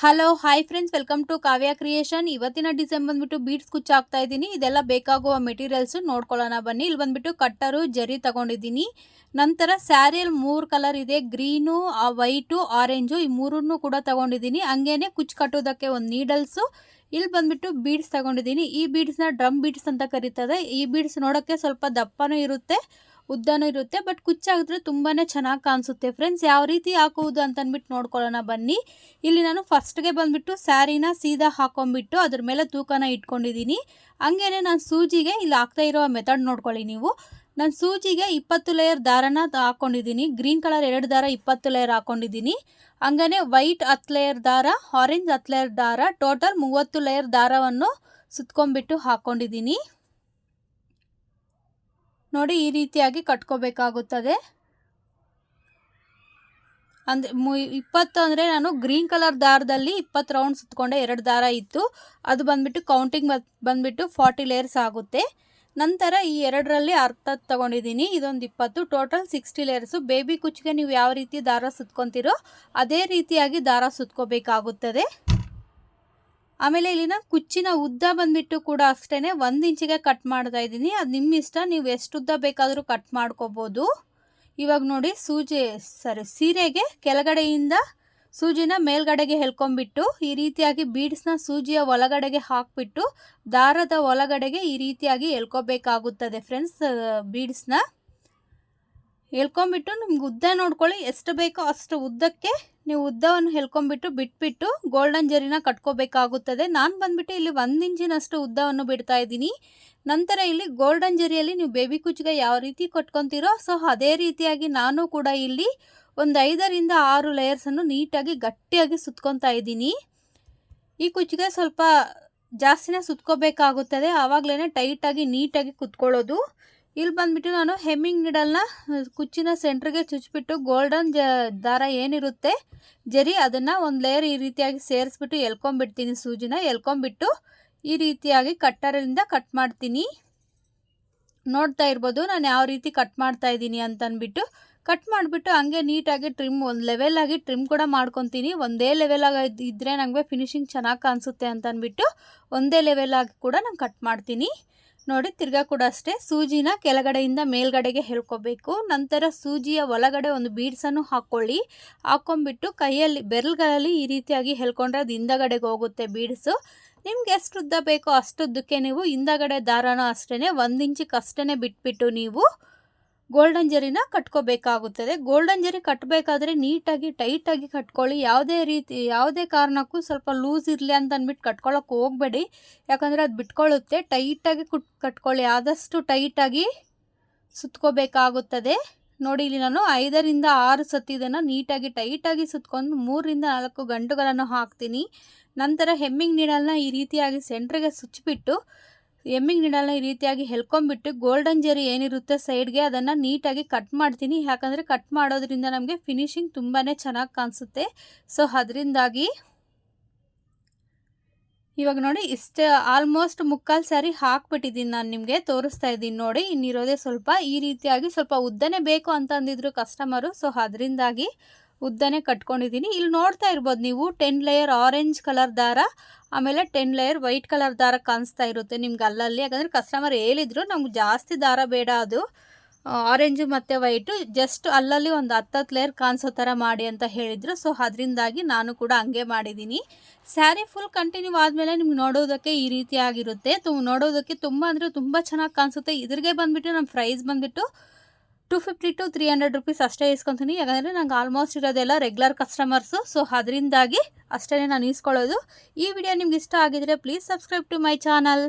Hello hi friends welcome to Kavya creation ಇವತ್ತಿನ design ಬಂದ್ಬಿಟ್ಟು beads ಕುಚ್ಚು ಹಾಕ್ತಾ ಇದ್ದೀನಿ. ಇದೆಲ್ಲ ಬೇಕಾಗುವ ಮೆಟೀರಿಯಲ್ಸು ನೋಡ್ಕೊಳ್ಳೋಣ ಬನ್ನಿ. ಇಲ್ಲಿ ಬಂದ್ಬಿಟ್ಟು ಕಟ್ಟರು, ಜರಿ ತಗೊಂಡಿದ್ದೀನಿ. ನಂತರ ಸ್ಯಾರಿಯಲ್ಲಿ ಮೂರು ಕಲರ್ ಇದೆ. ಗ್ರೀನು ವೈಟು ಆರೆಂಜು ಈ ಮೂರನ್ನು ಕೂಡ ತಗೊಂಡಿದ್ದೀನಿ. ಹಂಗೇನೆ ಕುಚ್ಚು ಕಟ್ಟೋದಕ್ಕೆ ಒಂದು ನೀಡಲ್ಸು ಇಲ್ಲಿ ಬಂದ್ಬಿಟ್ಟು ಬೀಡ್ಸ್ ತಗೊಂಡಿದ್ದೀನಿ. ಈ ಬೀಡ್ಸ್ನ ಡ್ರಮ್ ಬೀಡ್ಸ್ ಅಂತ ಕರೀತದೆ. ಈ ಬೀಡ್ಸ್ ನೋಡೋಕ್ಕೆ ಸ್ವಲ್ಪ ದಪ್ಪನೂ ಇರುತ್ತೆ. ಉದ್ದನೂ ಇರುತ್ತೆ ಬಟ್ ಕುಚ್ಚಾಗಿದ್ರೆ ತುಂಬಾ ಚೆನ್ನಾಗಿ ಕಾಣಿಸುತ್ತೆ. ಫ್ರೆಂಡ್ಸ್ ಯಾವ ರೀತಿ ಹಾಕುವುದು ಅಂತ ಅಂದ್ಬಿಟ್ಟು ನೋಡ್ಕೊಳ್ಳೋಣ ಬನ್ನಿ. ಇಲ್ಲಿ ನಾನು ಫಸ್ಟ್ಗೆ ಬಂದುಬಿಟ್ಟು ಸ್ಯಾರಿನ ಸೀದಾ ಹಾಕೊಂಡ್ಬಿಟ್ಟು ಅದ್ರ ಮೇಲೆ ತೂಕನ ಇಟ್ಕೊಂಡಿದ್ದೀನಿ. ಹಂಗೇನೆ ನಾನು ಸೂಜಿಗೆ ಇಲ್ಲಿ ಹಾಕ್ತಾ ಇರೋ ಮೆಥಡ್ ನೋಡ್ಕೊಳ್ಳಿ ನೀವು. ನಾನು ಸೂಜಿಗೆ ಇಪ್ಪತ್ತು ಲೇಯರ್ ದಾರನ ಹಾಕ್ಕೊಂಡಿದ್ದೀನಿ ಗ್ರೀನ್ ಕಲರ್ ಎರಡು ದಾರ, ಇಪ್ಪತ್ತು ಲೇಯರ್ ಹಾಕ್ಕೊಂಡಿದ್ದೀನಿ ಹಂಗೇ ವೈಟ್ ಹತ್ತು ಲೇಯರ್ ದಾರ ಆರೆಂಜ್ ಹತ್ತು ಲೇಯರ್ ದಾರ ಟೋಟಲ್ ಮೂವತ್ತು ಲೇಯರ್ ದಾರವನ್ನು ಸುತ್ಕೊಂಡ್ಬಿಟ್ಟು ಹಾಕ್ಕೊಂಡಿದ್ದೀನಿ ನೋಡಿ ಈ ರೀತಿಯಾಗಿ ಕಟ್ಕೋಬೇಕಾಗುತ್ತದೆ. ಅಂದರೆ ಮು ಇಪ್ಪತ್ತು ಅಂದರೆ ನಾನು ಗ್ರೀನ್ ಕಲರ್ ದಾರದಲ್ಲಿ ಇಪ್ಪತ್ತು ರೌಂಡ್ ಸುತ್ತಕೊಂಡೆ ಎರಡು ದಾರ ಇತ್ತು. ಅದು ಬಂದುಬಿಟ್ಟು ಕೌಂಟಿಂಗ್ ಬಂದುಬಿಟ್ಟು ಫಾರ್ಟಿ ಲೇಯರ್ಸ್ ಆಗುತ್ತೆ. ನಂತರ ಈ ಎರಡರಲ್ಲಿ ಅರ್ಧ ತೊಗೊಂಡಿದ್ದೀನಿ, ಇದೊಂದು ಇಪ್ಪತ್ತು. Total sixty layers. ಬೇಬಿ ಕುಚ್ಚಿಗೆ ನೀವು ಯಾವ ರೀತಿ ದಾರ ಸುತ್ಕೊತೀರೋ, ಅದೇ ರೀತಿಯಾಗಿ ದಾರ ಸುತ್ಕೋಬೇಕಾಗುತ್ತದೆ. ಆಮೇಲೆ ಇಲ್ಲಿನ ಕುಚ್ಚಿನ ಉದ್ದ ಬಂದ್ಬಿಟ್ಟು ಕೂಡ ಅಷ್ಟೇ ಒಂದು ಇಂಚಿಗೆ ಕಟ್ ಮಾಡ್ತಾ ಇದ್ದೀನಿ. ಅದು ನಿಮ್ಮ ಇಷ್ಟ, ನೀವು ಎಷ್ಟು ಉದ್ದ ಬೇಕಾದರೂ ಕಟ್ ಮಾಡ್ಕೋಬೋದು. ಇವಾಗ ನೋಡಿ ಸೂಜಿ ಸರಿ ಸೀರೆಗೆ ಕೆಳಗಡೆಯಿಂದ ಸೂಜಿನ ಮೇಲ್ಗಡೆಗೆ ಹೆಲ್ಕೊಂಬಿಟ್ಟು ಈ ರೀತಿಯಾಗಿ ಬೀಡ್ಸ್ನ ಸೂಜಿಯ ಒಳಗಡೆಗೆ ಹಾಕ್ಬಿಟ್ಟು, ದಾರದ ಒಳಗಡೆಗೆ ಈ ರೀತಿಯಾಗಿ ಎಳ್ಕೊಬೇಕಾಗುತ್ತದೆ ಫ್ರೆಂಡ್ಸ್ ಬೀಡ್ಸ್ನ ಎಳ್ಕೊಂಬಿಟ್ಟು ನಿಮ್ಗೆ ಉದ್ದ ನೋಡ್ಕೊಳ್ಳಿ. ಎಷ್ಟು ಬೇಕೋ ಅಷ್ಟು ಉದ್ದಕ್ಕೆ ನೀವು ಉದ್ದವನ್ನು ಹೇಳ್ಕೊಂಬಿಟ್ಟು ಬಿಟ್ಬಿಟ್ಟು ಗೋಲ್ಡನ್ ಜರಿನ ಕಟ್ಕೋಬೇಕಾಗುತ್ತದೆ. ನಾನು ಬಂದುಬಿಟ್ಟು ಇಲ್ಲಿ ಒಂದು ಇಂಚಿನಷ್ಟು ಉದ್ದವನ್ನು ಬಿಡ್ತಾ ಇದ್ದೀನಿ. ನಂತರ ಇಲ್ಲಿ ಗೋಲ್ಡನ್ ಜರಿಯಲ್ಲಿ ನೀವು ಬೇಬಿ ಕುಚ್ಚಿಗೆ ಯಾವ ರೀತಿ ಕಟ್ಕೊತೀರೋ, ಸೊ ಅದೇ ರೀತಿಯಾಗಿ ನಾನು ಕೂಡ ಇಲ್ಲಿ ಒಂದು ಐದರಿಂದ ಆರು ಲೇಯರ್ಸನ್ನು ನೀಟಾಗಿ ಗಟ್ಟಿಯಾಗಿ ಸುತ್ಕೊತಾ ಇದ್ದೀನಿ. ಈ ಕುಚ್ಚಿಗೆ ಸ್ವಲ್ಪ ಜಾಸ್ತಿನೇ ಸುತ್ಕೋಬೇಕಾಗುತ್ತದೆ. ಆವಾಗಲೇ ಟೈಟಾಗಿ ನೀಟಾಗಿ ಕುತ್ಕೊಳ್ಳೋದು. ಇಲ್ಲಿ ಬಂದುಬಿಟ್ಟು ನಾನು ಹೆಮ್ಮಿಂಗ್ ನೀಡಲ್ನ ಕುಚ್ಚಿನ ಸೆಂಟ್ರಿಗೆ ಚುಚ್ಚಿಬಿಟ್ಟು ಗೋಲ್ಡನ್ ಜ, ದಾರ ಏನಿರುತ್ತೆ ಜರಿ ಅದನ್ನು ಒಂದು ಲೇಯರ್ ಈ ರೀತಿಯಾಗಿ ಸೇರಿಸ್ಬಿಟ್ಟು ಎಲ್ಕೊಂಬಿಡ್ತೀನಿ ಸೂಜಿನ. ಎಲ್ಕೊಂಬಿಟ್ಟು ಈ ರೀತಿಯಾಗಿ ಕಟ್ಟರಿಂದ ಕಟ್ ಮಾಡ್ತೀನಿ. ನೋಡ್ತಾ ಇರ್ಬೋದು ನಾನು ಯಾವ ರೀತಿ ಕಟ್ ಮಾಡ್ತಾ ಇದ್ದೀನಿ ಅಂತನ್ಬಿಟ್ಟು. ಕಟ್ ಮಾಡಿಬಿಟ್ಟು ಹಂಗೆ ನೀಟಾಗಿ ಟ್ರಿಮ್ ಒಂದು ಲೆವೆಲಾಗಿ ಟ್ರಿಮ್ ಕೂಡ ಮಾಡ್ಕೊತೀನಿ. ಒಂದೇ ಲೆವೆಲಾಗಿ ಇದ್ದರೆ ನನಗೆ ಫಿನಿಶಿಂಗ್ ಚೆನ್ನಾಗಿ ಕಾಣಿಸುತ್ತೆ ಅಂತ ಅನ್ಬಿಟ್ಟು ಒಂದೇ ಲೆವೆಲಾಗಿ ಕೂಡ ನಾನು ಕಟ್ ಮಾಡ್ತೀನಿ. ನೋಡಿ, ತಿರ್ಗಾ ಕೂಡ ಅಷ್ಟೇ. ಸೂಜಿನ ಕೆಳಗಡೆಯಿಂದ ಮೇಲ್ಗಡೆಗೆ ಹೇಳ್ಕೊಬೇಕು. ನಂತರ ಸೂಜಿಯ ಒಳಗಡೆ ಒಂದು ಬೀಡ್ಸನ್ನು ಹಾಕ್ಕೊಳ್ಳಿ. ಹಾಕ್ಕೊಂಬಿಟ್ಟು ಕೈಯಲ್ಲಿ, ಬೆರಳುಗಳಲ್ಲಿ ಈ ರೀತಿಯಾಗಿ ಹೇಳ್ಕೊಂಡ್ರೆ ಅದು ಹಿಂದಗಡೆಗೆ ಹೋಗುತ್ತೆ ಬೀಡ್ಸು. ನಿಮ್ಗೆ ಎಷ್ಟು ಉದ್ದ ಬೇಕೋ ಅಷ್ಟುದ್ದಕ್ಕೆ ನೀವು ಹಿಂದಗಡೆ ದಾರನೂ ಅಷ್ಟೇ ಒಂದು ಇಂಚಿಗೆ ಅಷ್ಟೇ ಬಿಟ್ಬಿಟ್ಟು ನೀವು ಗೋಲ್ಡನ್ ಜರಿನ ಕಟ್ಕೋಬೇಕಾಗುತ್ತದೆ. ಗೋಲ್ಡನ್ ಜರಿ ಕಟ್ಟಬೇಕಾದ್ರೆ ನೀಟಾಗಿ, ಟೈಟಾಗಿ ಕಟ್ಕೊಳ್ಳಿ. ಯಾವುದೇ ರೀತಿ, ಯಾವುದೇ ಕಾರಣಕ್ಕೂ ಸ್ವಲ್ಪ ಲೂಸ್ ಇರಲಿ ಅಂತ ಅಂದ್ಬಿಟ್ಟು ಕಟ್ಕೊಳ್ಳೋಕೆ ಹೋಗಬೇಡಿ. ಯಾಕಂದರೆ ಅದು ಬಿಟ್ಕೊಳ್ಳುತ್ತೆ. ಟೈಟಾಗಿ ಕುಟ್, ಕಟ್ಕೊಳ್ಳಿ. ಆದಷ್ಟು ಟೈಟಾಗಿ ಸುತ್ಕೋಬೇಕಾಗುತ್ತದೆ. ನೋಡಿ, ಇಲ್ಲಿ ನಾನು ಐದರಿಂದ ಆರು ಸತಿ ಇದನ್ನು ನೀಟಾಗಿ, ಟೈಟಾಗಿ ಸುತ್ಕೊಂಡು ಮೂರರಿಂದ ನಾಲ್ಕು ಗಂಟುಗಳನ್ನು ಹಾಕ್ತೀನಿ. ನಂತರ ಹೆಮ್ಮಿಂಗ್ ನೀಡಲ್ನ ಈ ರೀತಿಯಾಗಿ ಸೆಂಟ್ರಿಗೆ ಸುಚ್ಚಿಬಿಟ್ಟು ಎಮ್ಮಿಂಗ್ ನೀಡಲ್ನ ಈ ರೀತಿಯಾಗಿ ಹೆಲ್ಕೊಂಬಿಟ್ಟು ಗೋಲ್ಡನ್ ಜರಿ ಏನಿರುತ್ತೆ ಸೈಡ್ಗೆ ಅದನ್ನು ನೀಟಾಗಿ ಕಟ್ ಮಾಡ್ತೀನಿ. ಯಾಕಂದರೆ ಕಟ್ ಮಾಡೋದ್ರಿಂದ ನಮಗೆ ಫಿನಿಶಿಂಗ್ ತುಂಬಾ ಚೆನ್ನಾಗಿ ಕಾಣಿಸುತ್ತೆ. ಸೊ ಅದರಿಂದಾಗಿ ಇವಾಗ ನೋಡಿ, ಇಷ್ಟ ಆಲ್ಮೋಸ್ಟ್ ಮುಕ್ಕಾಲು ಸ್ಯಾರಿ ಹಾಕ್ಬಿಟ್ಟಿದ್ದೀನಿ ನಾನು ನಿಮಗೆ, ತೋರಿಸ್ತಾ ಇದ್ದೀನಿ ನೋಡಿ. ಇನ್ನಿರೋದೇ ಸ್ವಲ್ಪ ಈ ರೀತಿಯಾಗಿ ಸ್ವಲ್ಪ ಉದ್ದನೇ ಬೇಕು ಅಂತ ಅಂದಿದ್ರು ಕಸ್ಟಮರು ಸೊ ಅದರಿಂದಾಗಿ ಉದ್ದನೇ ಕಟ್ಕೊಂಡಿದ್ದೀನಿ. ಇಲ್ಲಿ ನೋಡ್ತಾ ಇರ್ಬೋದು ನೀವು ಟೆನ್ ಲೇಯರ್ ಆರೆಂಜ್ ಕಲರ್ ದಾರ, ಆಮೇಲೆ ಟೆನ್ ಲೇಯರ್ ವೈಟ್ ಕಲರ್ ದಾರ ಕಾಣಿಸ್ತಾ ಇರುತ್ತೆ ನಿಮ್ಗೆ ಅಲ್ಲಲ್ಲಿ. ಯಾಕಂದರೆ ಕಸ್ಟಮರ್ ಹೇಳಿದ್ರು, ನಮ್ಗೆ ಜಾಸ್ತಿ ದಾರ ಬೇಡ ಅದು. ಆರೆಂಜು ಮತ್ತು ವೈಟು ಜಸ್ಟ್ ಅಲ್ಲಲ್ಲಿ ಒಂದು ಹತ್ತತ್ತು ಲೇಯರ್ ಕಾಣಿಸೋ ಥರ ಮಾಡಿ ಅಂತ ಹೇಳಿದರು. ಸೊ ಅದರಿಂದಾಗಿ ನಾನು ಕೂಡ ಹಂಗೆ ಮಾಡಿದ್ದೀನಿ. ಸ್ಯಾರಿ ಫುಲ್ ಕಂಟಿನ್ಯೂ ಆದಮೇಲೆ ನಿಮ್ಗೆ ನೋಡೋದಕ್ಕೆ ಈ ರೀತಿಯಾಗಿರುತ್ತೆ ತು, ನೋಡೋದಕ್ಕೆ ತುಂಬ ಅಂದರೆ ತುಂಬ ಚೆನ್ನಾಗಿ ಕಾಣಿಸುತ್ತೆ. ಇದ್ರಿಗೆ ಬಂದುಬಿಟ್ಟು, ನಮ್ಮ ಪ್ರೈಸ್ ಬಂದುಬಿಟ್ಟು two fifty to three hundred rupees ಅಷ್ಟೇ ಇಸ್ಕೊತೀನಿ. ಯಾಕಂದರೆ ನಂಗೆ ಆಲ್ಮೋಸ್ಟ್ ಇರೋದೆಲ್ಲ ರೆಗ್ಯುಲರ್ ಕಸ್ಟಮರ್ಸು ಸೊ ಅದರಿಂದಾಗಿ ಅಷ್ಟೇ ನಾನು ಇಸ್ಕೊಳ್ಳೋದು. ಈ ವಿಡಿಯೋ ನಿಮ್ಗೆ ಇಷ್ಟ ಆಗಿದರೆ please subscribe to my channel